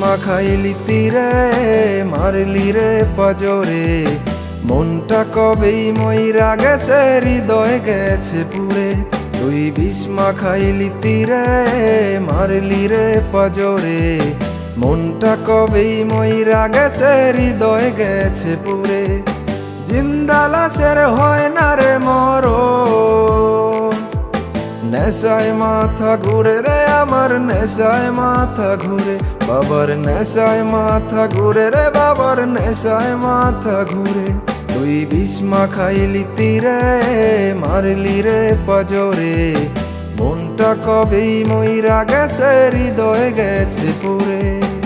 বিস্মা খাইলি তীরে, মারলি রে পাজরে। মনটা কবেই ময়রা গেছে, হৃদয় গেছে পুরে। তুই বিস্মা খাইলি তীরে, মারলি রে পাজরে। মনটা কবেই ময়রা গেছে, হৃদয় গেছে পুরে। জিন্দালাসের হয় না রে মরণ। নেশায় মাথা ঘুরে রে আমার নেশায় মাথা ঘুরে, বাবার নেশায় মাথা ঘুরে রে, বাবার নেশায় মাথা ঘুরে। তুই বিষ্মা খাইলি তীরে, মারলি রে পাজরে। মনটা কবেই ময়রা গেছে, হৃদয় গেছে পুরে।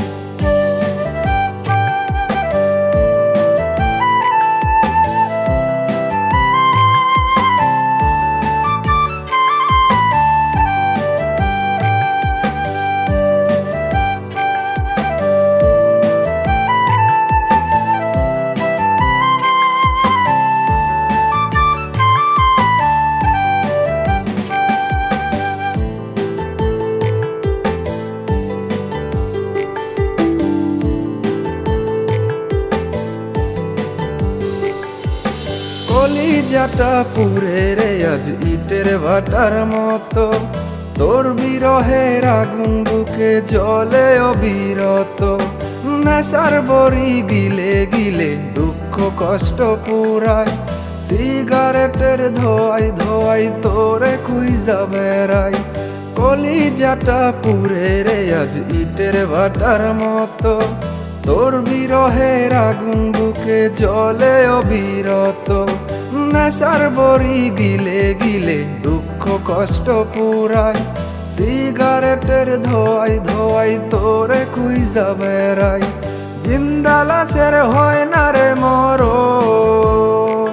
কলিজাটা পুরে রে, আজ ইটের ভাটার মতো। তোর বিরহের আগুন বুকে জলে অবিরত। নেশার বড়ি গিলে গিলে দুঃখ কষ্ট পুরায়। সিগারেটের ধোয়াই ধোয়াই তোরে খুইজা বেড়াই কলিজাটা পুরে রে, আজ ইটের ভাটার মতো। তোর বিরহের আগুন বুকে জলে অবিরত। নেশার বড়ি গিলে গিলে দুঃখ কষ্ট পুরায়। সিগারেটের ধোয়াই ধোয়াই তোরে খুইজা বেড়াই জিন্দালাসের হয় না রে মরণ।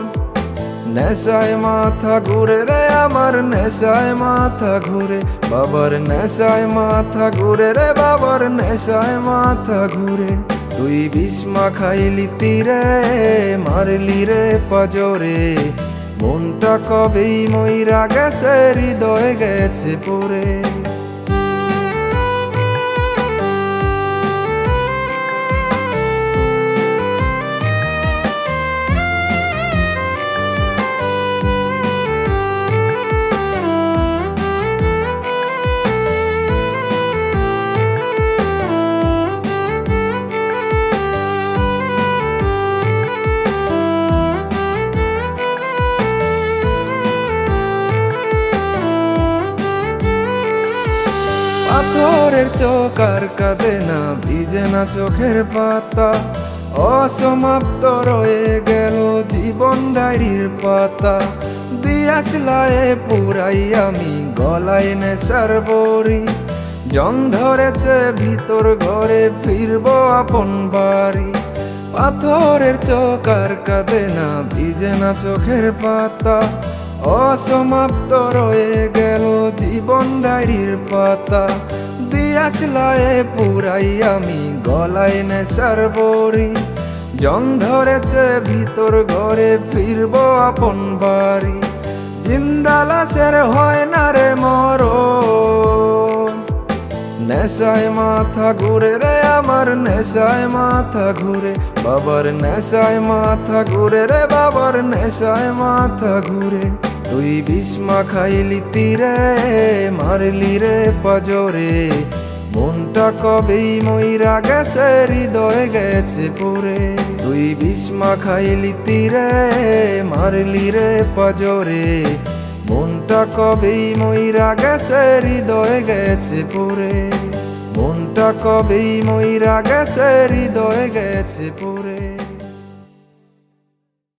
নেশায় মাথা ঘুরে রে আমার নেশায় মাথা ঘুরে। বাবার নেশায় মাথা ঘুরে রে বাবার নেশায় মাথা ঘুরে। তুই বিষ্মা খাইলি তীরে মারলি রে পাজরে মনটা কবেই মইরা গেছে হৃদয় গেছে পুরে। পাথরের চোখ আর কাঁদে না, ভিজে না চোখের পাতা। অসমাপ্ত রয়ে গেল জীবন ডায়েরির পাতা। দিয়াশলায়ে পুরাই আমি, গলায় নেশার বড়ি। জং ধরেছে ভিতর ঘরে, ফিরবো আপন বাড়ি। পাথরের চোখ আর কাঁদে না, ভিজে না চোখের পাতা। অসমাপ্ত রয়ে গেল জীবন ডায়েরির পাতা। দিয়াশলায়ে পুরাই আমি গলায় নেশার বড়ি। জং ধরেছে ভিতর ঘরে, ফিরবো আপন বাড়ি। জিন্দালাসের হয় না রে মরণ। নেশায় মাথা ঘুরে রে আমার, নেশায় মাথা ঘুরে। বাবার নেশায় মাথা ঘুরে রে, বাবার নেশায় মাথা ঘুরে। তুই বিস্মা খাইলি তীরে, মারলি রে পাজরে। মনটা কবেই ময়রা গেছে, হৃদয় গেছে পরে তুই বিষ্মা খাইলি তীরে, মারলি রে পাজরে। মনটা কবেই ময়রা গেছে, হৃদয় গেছে পরে মনটা কবেই ময়রা গেছে, হৃদয় গেছে পুরে